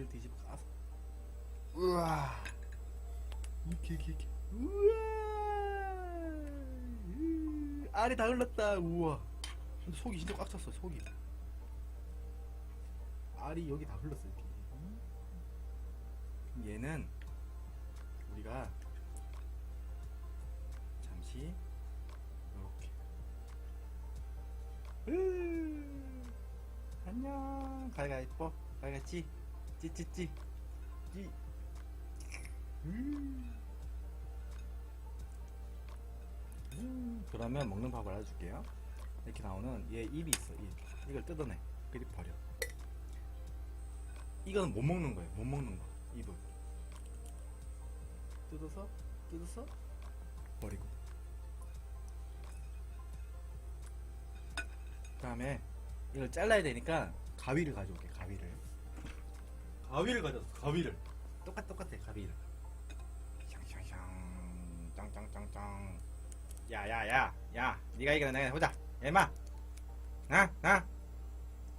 얘를 뒤집어 까서. 우와. 이렇게 이렇게 이렇게 우와. 으, 알이 다 흘렀다. 우와. 근데 속이 진짜 꽉 찼어 속이. 알이 여기 다 흘렀어 이렇게. 그럼 얘는 우리가 잠시 이렇게. 으, 안녕. 가위가위뽀 가위가위 찌찌찌. 찌. 음. 음, 그러면 먹는 방법을 알려줄게요. 이렇게 나오는 얘 입이 있어 입. 이걸 뜯어내. 그리 버려. 이거는 못 먹는 거예요. 못 먹는 거. 입을. 뜯어서 뜯어서 버리고. 그 다음에 이걸 잘라야 되니까 가위를 가져올게 가위를 가져왔어 가위를. 똑같 똑같아 가위를 샹샹샹. 짱짱짱짱. 야야야 야 네가 이기나 내가 해보자. 얘마. 나나.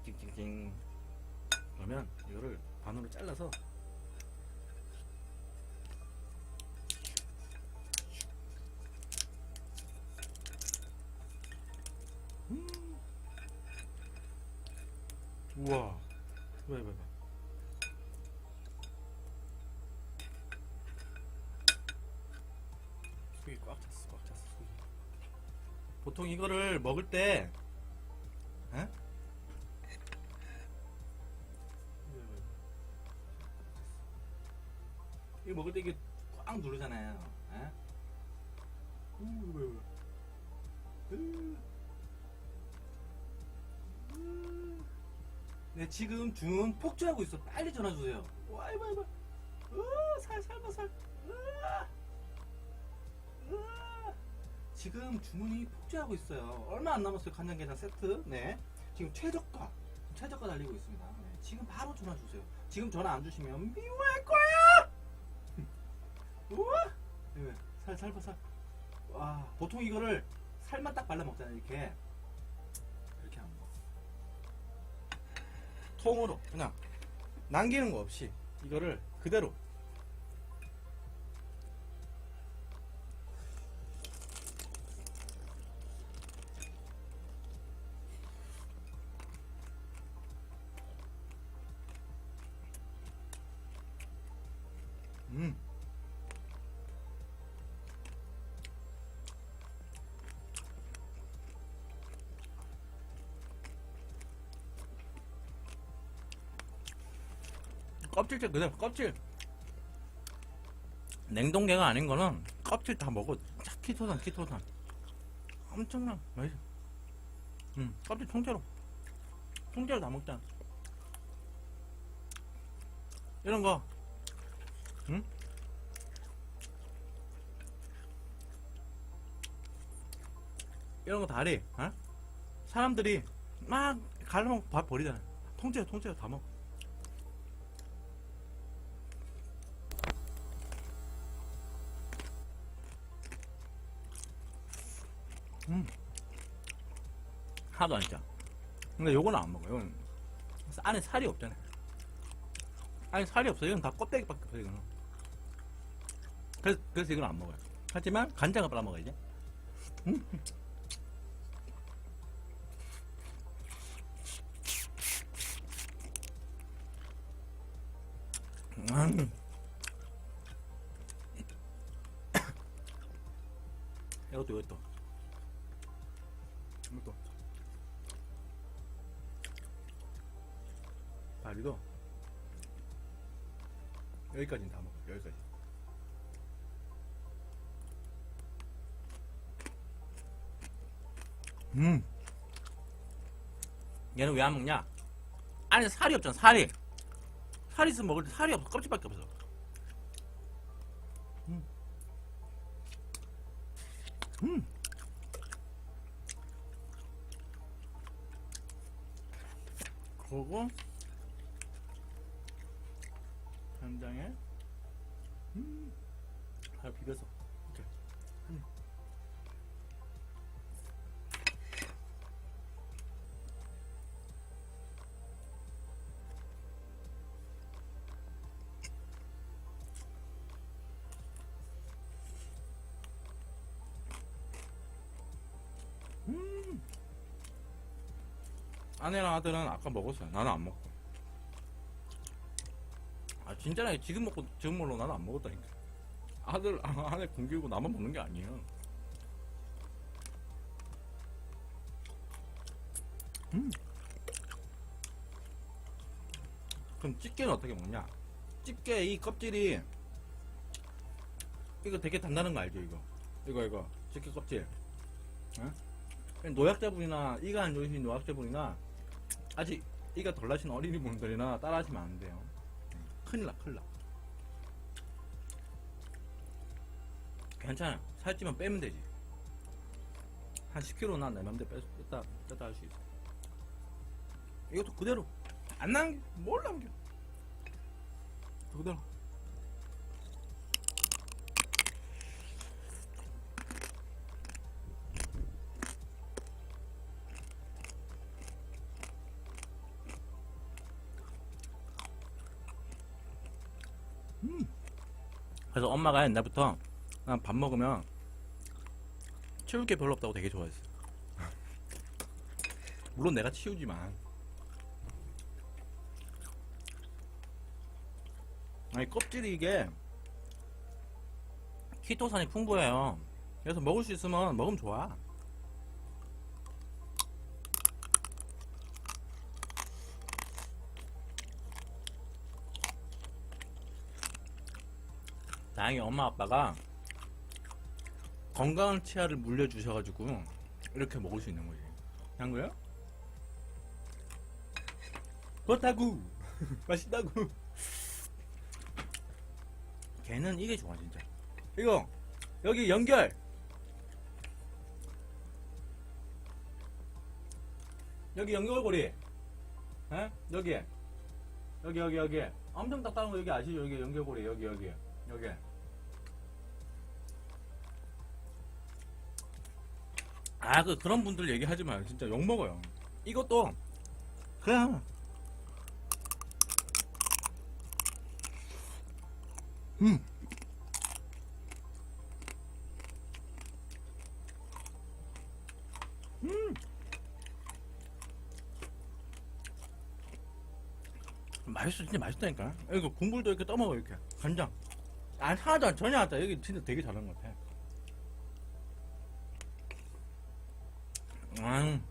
찡찡찡 그러면 이거를 반으로 잘라서. 음. 우와. 왜 왜, 왜. 보통 이거를 먹을 때 에? 이거 먹을 때 이게 꽉 누르잖아요 에? 으. 네, 지금 준 폭주하고 있어. 빨리 전화 주세요. 와, 이봐, 이봐. 으, 살, 살, 봐, 살. 으아. 지금 주문이 폭주하고 있어요. 얼마 안 남았어요. 간장게장 세트. 네. 지금 최저가. 최저가 달리고 있습니다. 네. 지금 바로 전화 주세요. 지금 전화 안 주시면 미워할 거야! 우와! 네, 살, 살, 봐, 살. 와, 보통 이거를 살만 딱 발라 먹잖아요. 이렇게. 이렇게 하는 거. 통으로 그냥 남기는 거 없이 이거를 그대로 껍질째 그대로 껍질. 냉동개가 아닌 거는 껍질 다 먹어. 키토산 키토산. 엄청나 맛있어 음 껍질 통째로. 통째로 다 먹잖아 이런 거. 응? 이런 거 다리 어? 사람들이 막 갈라먹고 밥 버리잖아. 통째로 통째로 다 먹어 음. 하나도 안 짜. 근데 요거는 안 먹어요. 안에 살이 없잖아요. 안에 살이 없어. 이건 다 껍데기밖에 없어, 이거는. 그래서, 그래서 이건 안 먹어요. 하지만 간장을 빨아 먹어야지. 음. 음. 이것도 이것도 이것도 다리도 여기까지는 다 먹어 여기까지. 음. 얘는 왜 안 먹냐? 안에 살이 없잖아 살이. 살이 있으면 먹을 때 살이 없어. 껍질밖에 없어. 음. 음. 그리고 간장에 음, 잘 비벼서 아내랑 아들은 아까 먹었어요. 나는 안 먹고. 아 진짜네. 지금 먹고 지금 먹으러 나는 안 먹었다니까. 아들 아, 아내 굶기고 나만 먹는 게 아니에요. 음. 그럼 집게는 어떻게 먹냐? 집게 이 껍질이 이거 되게 단단한 거 알죠 이거 이거 이거 집게 껍질 어? 노약자분이나 이가 안 좋으신 노약자분이나 아직 이가 덜 나신 어린이분들이나 따라하시면 안 돼요. 큰일 나 큰일 나. 괜찮아 살찌면 빼면 되지. 한 10kg나 내 맘대로 뺐- 뺐다 뺐다 할 수 있어. 이것도 그대로. 안 남겨 뭘 남겨. 그대로 그래서 엄마가 옛날부터 난 밥 먹으면 치울 게 별로 없다고 되게 좋아했어. 물론 내가 치우지만. 아니 껍질이 이게 키토산이 풍부해요. 그래서 먹을 수 있으면 먹으면 좋아. 다행히 엄마 아빠가 건강한 치아를 물려주셔가지고 이렇게 먹을 수 있는 거지. 한 거야? 그렇다고 맛있다고. 걔는 이게 좋아 진짜. 이거 여기 연결. 여기 연결고리. 에? 여기. 여기 여기 여기. 엄청 딱딱한 거 여기 아시죠? 여기 연결고리 여기 여기 여기. 아, 그, 그런 분들 얘기하지 마요. 진짜 욕먹어요. 이것도, 그냥, 음. 음. 맛있어, 진짜 맛있다니까. 이거 국물도 이렇게 떠먹어, 이렇게. 간장. 아, 하나도 안- 전혀 안 짜. 여기 진짜 되게 잘한 것 같아. 음.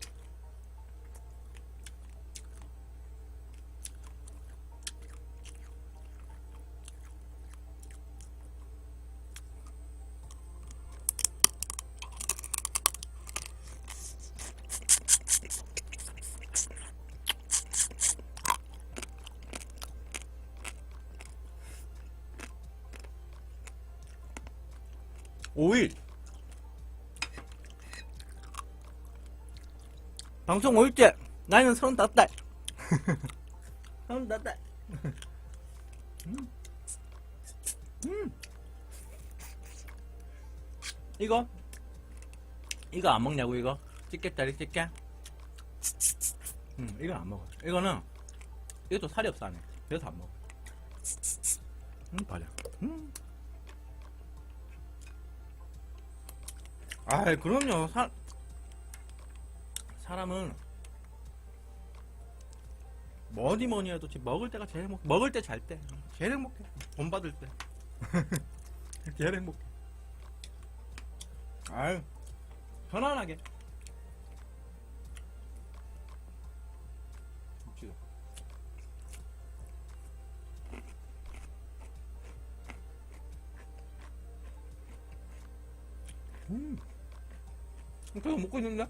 오일 방송 5일째 나이는 35달 35달 음. 음. 이거? 이거 안 먹냐고 이거? 집게짜리 집게? 음, 이거 안 먹어 이거는 이것도 살이 없어 안에. 그래서 안 먹어. 음 버려 음. 아 그럼요. 사, 사람은 뭐니 뭐니 해도 지금 먹을 때가 제일 행복 먹을 때 잘 때. 제일 행복해. 돈 받을 때. 제일 행복해. 아유 편안하게. 음. 계속 먹고 있는데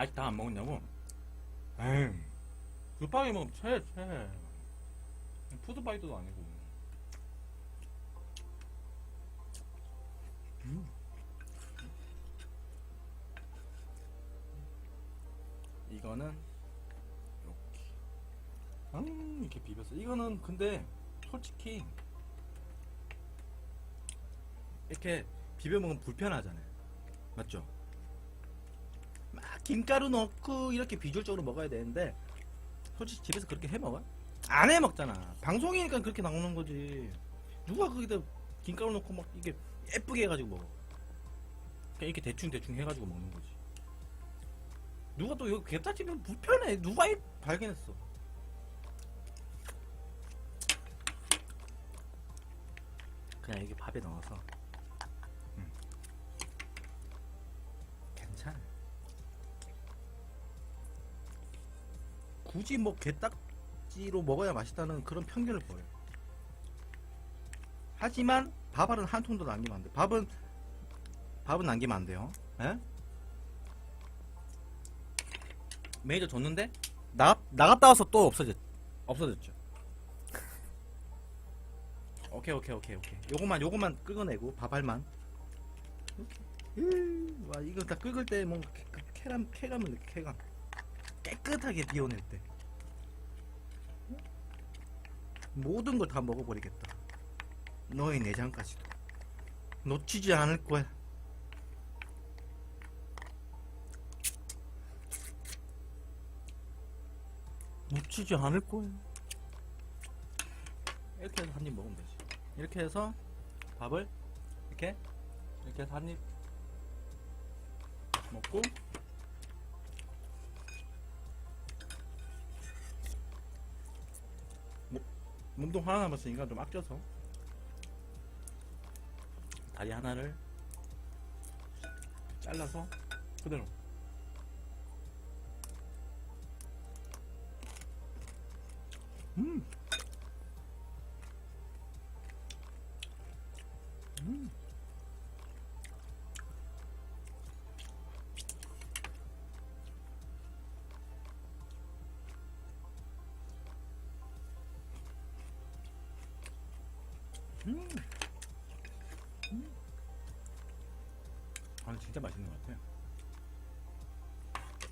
아직 다 안 먹었냐고? 에이, 급하게 먹으면 채, 채. 푸드파이터도 아니고. 음. 이거는, 이렇게. 음, 이렇게 비볐어. 이거는 근데, 솔직히, 이렇게 비벼 먹으면 불편하잖아요. 맞죠? 막 김가루 넣고 이렇게 비주얼적으로 먹어야 되는데 솔직히 집에서 그렇게 해 먹어? 안 해 먹잖아. 방송이니까 그렇게 나오는 거지. 누가 거기다 김가루 넣고 막 이게 예쁘게 해가지고 먹어. 그냥 이렇게 대충 대충 해가지고 먹는 거지. 누가 또 여기 게딱지면 불편해. 누가 이 발견했어. 그냥 이게 밥에 넣어서. 굳이 뭐 게딱지로 먹어야 맛있다는 그런 편견을 버려. 하지만 밥알은 한 통도 남기면 안 돼. 밥은 밥은 남기면 안 돼요. 예? 매니저 줬는데 나 나갔다 와서 또 없어졌 없어졌죠. 오케이 오케이 오케이 오케이. 요것만 요것만 끄어내고 밥알만. 음, 와 이거 다 끄을 때 뭔가 쾌- 쾌감 느껴 쾌감. 깨끗하게 비워낼 때. 모든 걸 다 먹어버리겠다. 너의 내장까지도. 놓치지 않을 거야. 놓치지 않을 거야. 이렇게 해서 한 입 먹으면 되지. 이렇게 해서 밥을 이렇게 이렇게 해서 한 입 먹고 몸통 하나 남았으니까 좀 아껴서 다리 하나를 잘라서 그대로 음. 음. 음. 아, 진짜 맛있는 것 같아.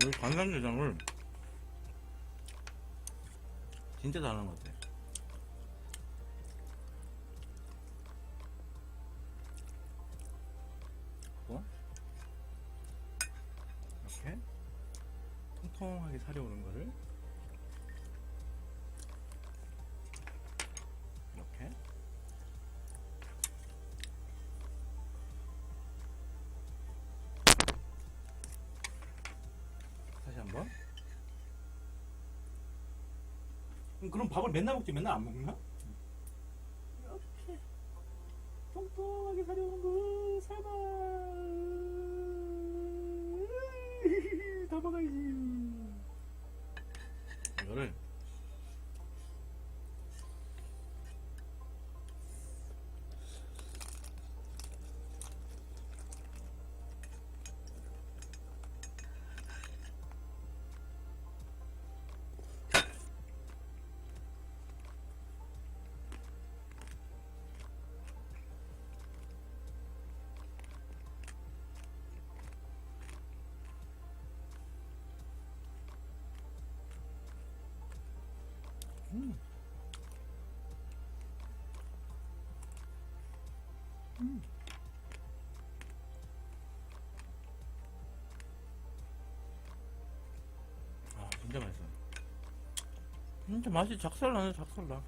이 간장게장을 진짜 잘하는 것 같아. 어? 이렇게 통통하게 살이 오는 거를 그럼 밥을 맨날 먹지 맨날 안 먹나? 이렇게 통통하게 오는 거 살아. 다 먹어야지. 이거를 음. 음. 아 진짜 맛있어. 진짜 맛이 작살나네 작살나.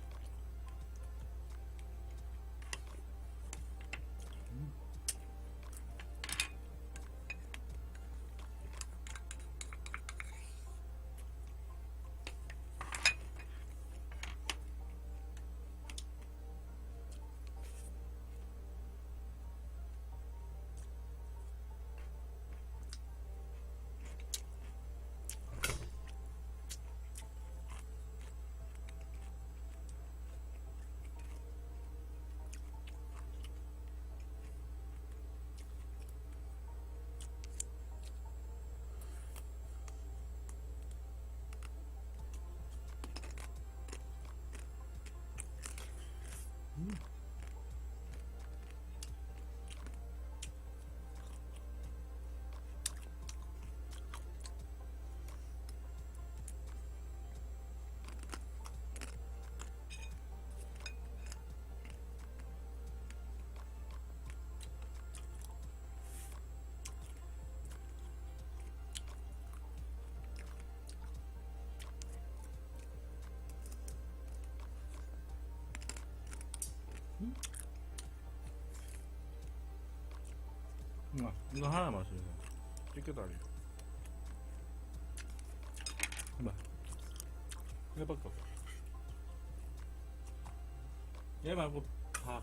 음, 이거 하나 마세요. 찌개다리. 해봐. 해밖에 없어. 얘 말고 다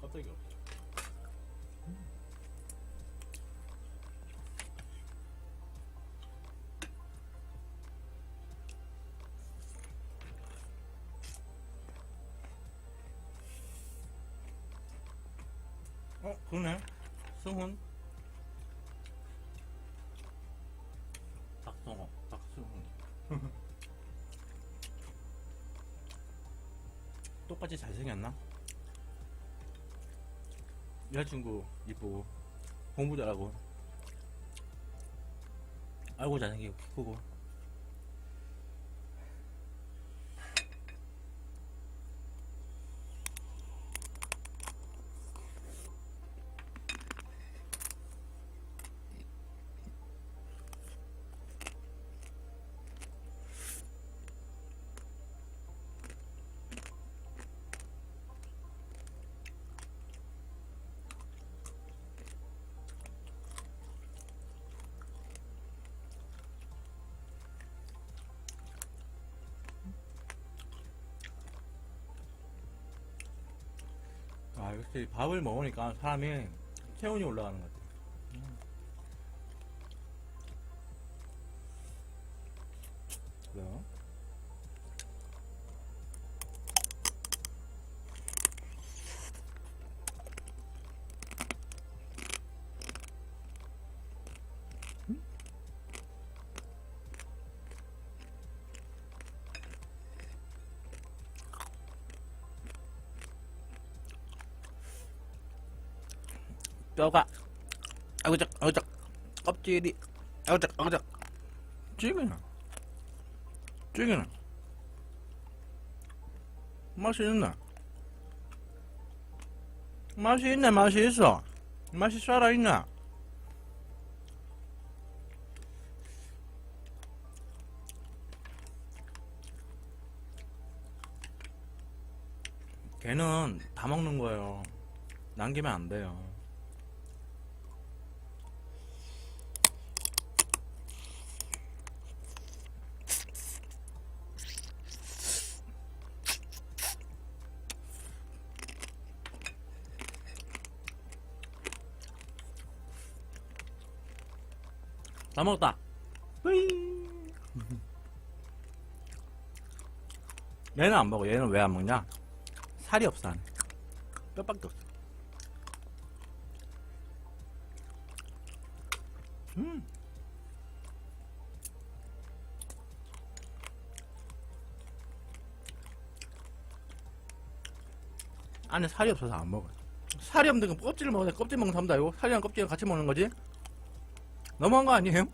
껍데기 없어. 어, 그러네. 승훈. 여자친구 이쁘고 공부 잘하고 아이고 잘생기고 키 크고 역시 밥을 먹으니까 사람이 체온이 올라가는 것 같아 뼈가 아구작 아구작 껍질이 아구작 아구작. 찌개는 찌개는 맛이 있네 맛이 있네 맛이 있어. 맛이 살아있네 걔는 다 먹는 거예요. 남기면 안 돼요 다 먹었다. 얘는 안 먹어. 얘는 왜 안 먹냐? 살이 없어. 안에. 뼈밖에 없어. 음. 안에 살이 없어서 안 먹어. 살이 없는 건 껍질을 먹어야 돼. 껍질 먹는 사람도 아니고 살이랑 껍질이랑 같이 먹는 거지? 너무한 거 아니에요?